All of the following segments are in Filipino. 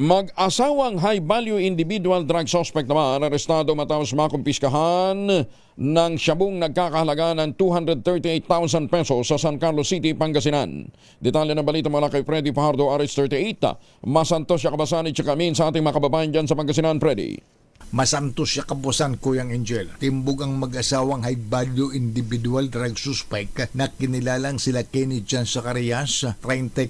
Mag-asawang high-value individual drug suspect naman arestado matapos makumpiskahan ng siyabong nagkakahalaga ng 238,000 pesos sa San Carlos City, Pangasinan. Detalye ng balita mula kay Freddy Fajardo, RH38. Masantos siya kabasani siya kamin sa ating mga kababayan dyan sa Pangasinan, Freddy. Masantos siya kapusan, Kuyang Angel. Timbog ang mag-asawang high-value individual drug suspect na kinilalang sila Kenny Chan Zacarias, 34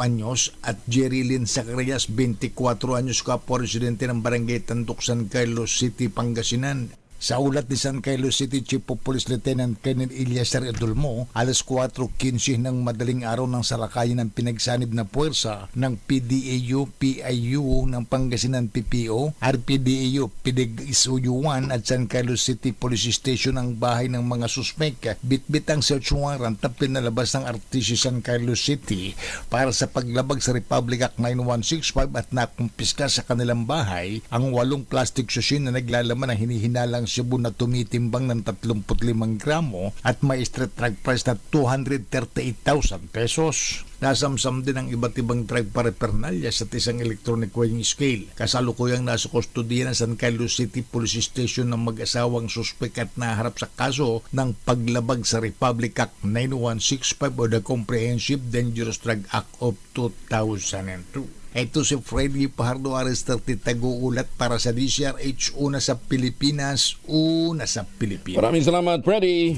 anyos, at Jerry Lynn Zacarias, 24 anyos, kapwa residente ng barangay Tandok, San Carlos City, Pangasinan. Sa ulat ni San Carlos City Chief of Police Lieutenant Colonel Eliasar Edulmo, alas 4.15 ng madaling araw ng salakayan ng pinagsanib na puwersa ng PDAU, PIU ng Pangasinan PPO, RPDAU, PIDEG SUU1 at San Carlos City Police Station ang bahay ng mga suspek. Bitbit ang search warrant na pinalabas ng RTC San Carlos City para sa paglabag sa Republic Act 9165 at nakumpiska sa kanilang bahay ang walong plastic susin na naglalaman ng hinihinalang Cebu na tumitimbang ng 35 gramo at may street drug price na 238,000 pesos. Nasamsam din ang iba't ibang drug paraphernalia sa isang electronic weighing scale. Kasalukuyang nasa kustodiya ng San Carlos City Police Station ng mag-asawang suspek at naharap sa kaso ng paglabag sa Republic Act 9165 o the Comprehensive Dangerous Drug Act of 2002. Ito si Freddy Pajardo Aristarte Taguulat para sa DCRH una sa Pilipinas, una sa Pilipinas. Maraming salamat, Freddy.